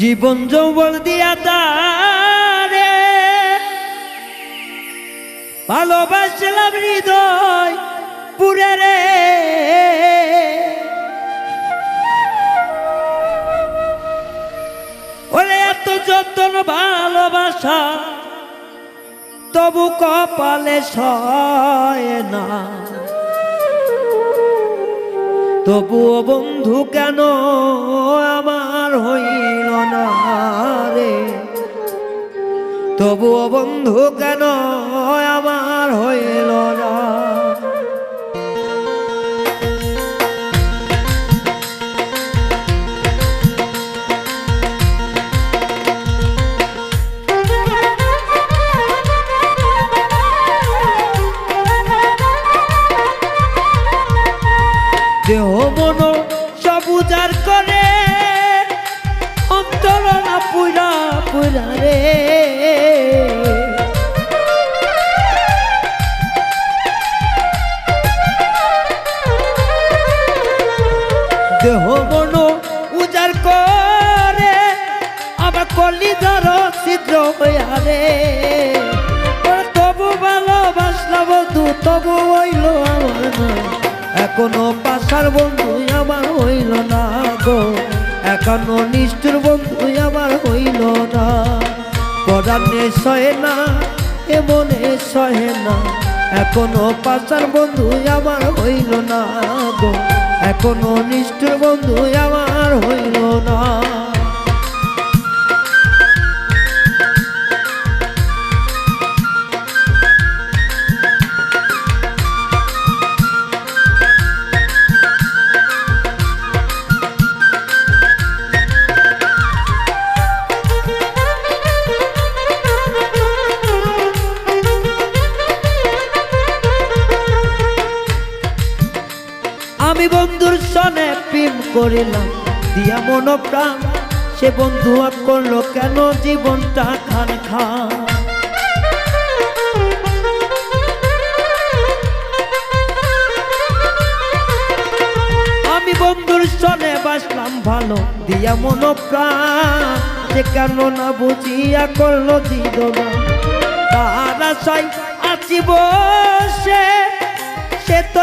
জীবন যৌবন দিয়া তারে ভালোবাসলাম হৃদয় পুরে রে। ওরে এত যতন, ভালোবাসা তবু কপালে সয় না। তবুও বন্ধু কেন আমার হইল না রে তবুও বন্ধু কেন আমার হইল না? দেহ মন সব উজার করে না পুরা পুরা রে। দেহ মন উজার করে আমার কলি ধর ছিদ্র হইয়া রে। তবু ভালোবাসলাম বন্ধু, তবু হইল আমার না এখনও পাশার বন্ধু আমার হইল না গো। এখনও নিষ্ঠুর বন্ধু আমার হইল না। পরাণে সহে না, এ মনে সহে না। এখনও পাচার বন্ধু আমার হইল না গো। এখনও নিষ্ঠুর বন্ধু আমার হইল না। সনে প্রেম করিলাম দিয়া মন প্রাণ, সে বন্ধু আর করল কেন জীবনটা খান খান আমি বন্ধুর সনে বাসলাম ভালো, দিয়া মন প্রাণ, সে কেন না বুঝিয়া করল জীবন? তার আশাই আছি বসে সে তো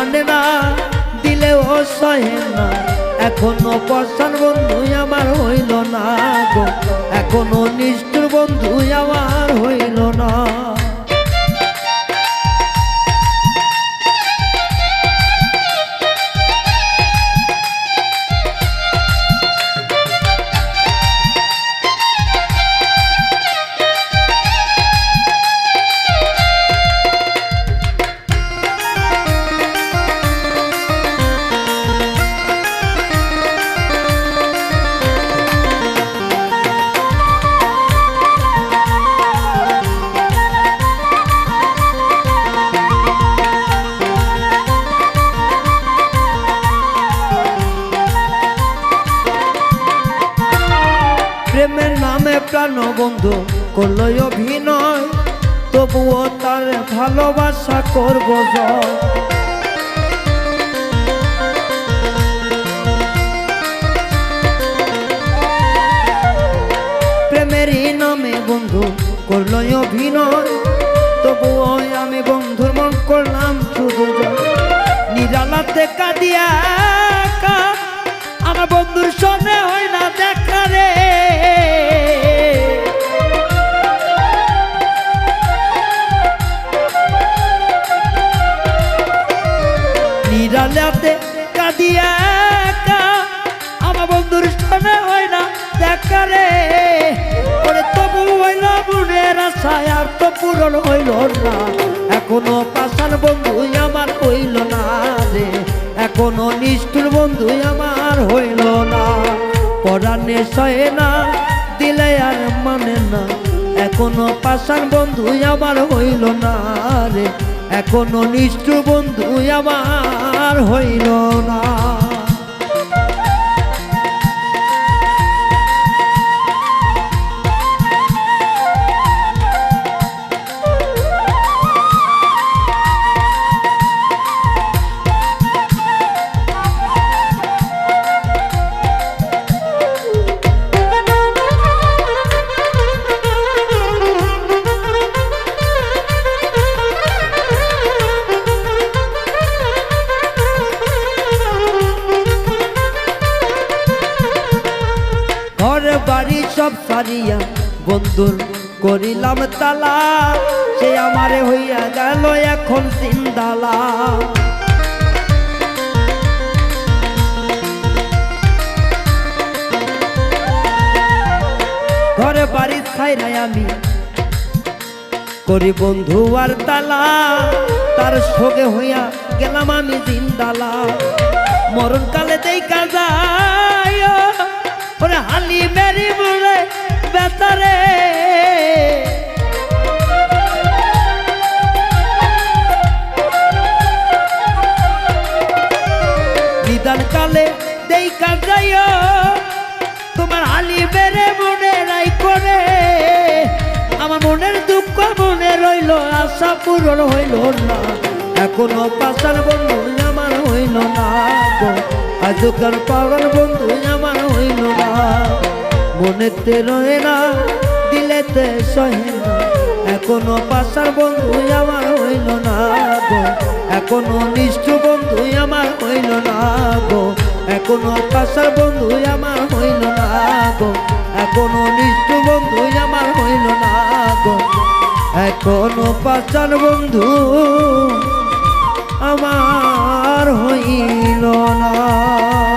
মানে না, দিলেও সহে না। এখনও পশান বন্ধু আমার হইল না গো। এখনও নিষ্ঠুর বন্ধু আমার হইল না। প্রাণ বন্ধু করল অভিনয়। তবুও তার ভালোবাসা করব জয়। নামে বন্ধু করল অভিনয়। তবুও আমি বন্ধুর মন করলাম শুধু। নিরালাতে কাঁদিয়া আমার বন্ধুর সনে হয় না দেখা রে। তো হইল না। এখনও পাশান বন্ধু আমার হইল না রে। এখনও নিষ্ঠুর বন্ধু আমার হইল না। পরাণে সয়ে না, দিলে আর মানে না। এখনও পাশান বন্ধু আমার হইল না রে। এখনও নিষ্ঠুর বন্ধু আমার হইল না। সব সারিয়া বন্ধুর করিলাম তালা। সে আমারে হইয়া গেল এখন সিন্দালা। ঘরে বাড়ি ছাইরাই আমি। করি বন্ধু আর তালা। তার সঙ্গে হইয়া গেলাম আমি জিন্দালা। মরণকালে দেই কাজায় ওরে হালি মেরি মুরে বেতারে। নিদান কালে দেই কাজায় তোমার হালি মেরে মনে রাই করে আমার মনের দুঃখ মনে রইল, আশা পূরণ হইল না। এখনও পাশার বন্ধু আমার হইল না আজকাল পাওয়ার বন্ধু আমার হইল না। মনেতে রয়ে না, দিলেতে সহে না। এখনও পাশার বন্ধু আমার হইল না গো। এখনও নিষ্ঠ বন্ধু আমার হইল না গো। এখনও পাশার বন্ধু আমার হইল না গো। এখনও নিষ্ঠ বন্ধু আমার হইল না গো। এখনও পাশার বন্ধু আমার হইল না।